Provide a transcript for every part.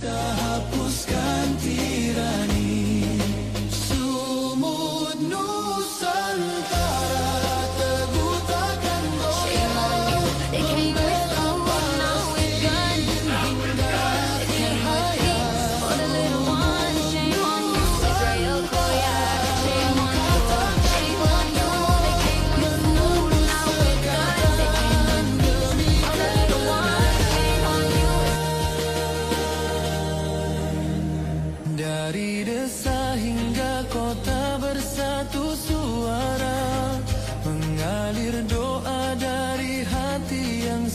kita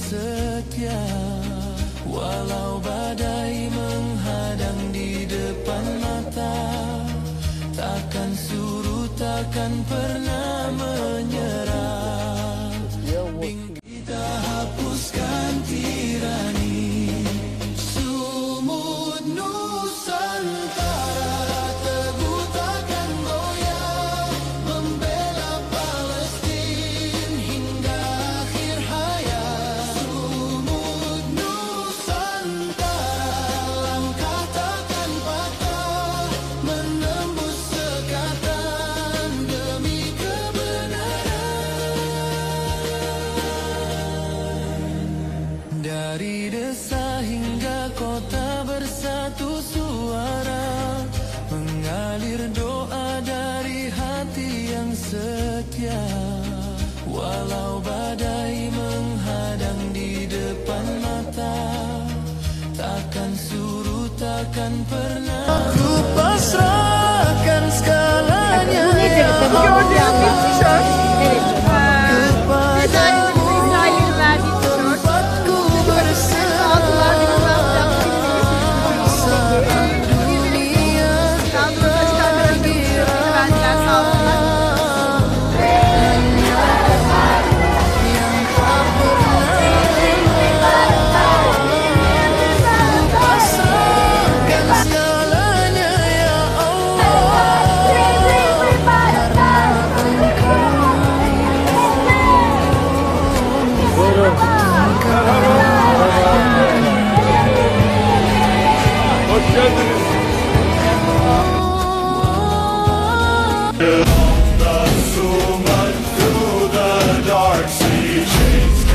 setia Walau badai menghadang di depan mata Takkan surut, takkan pernah menang Dari desa hingga kota bersatu suara Mengalir doa dari hati yang setia. Walau badai menghadang di depan mata Takkan surut, takkan pernah. Aku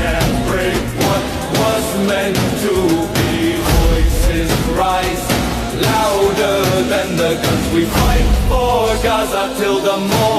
shall break what was meant to be. Voices rise louder than the guns. We fight for Gaza till the morning.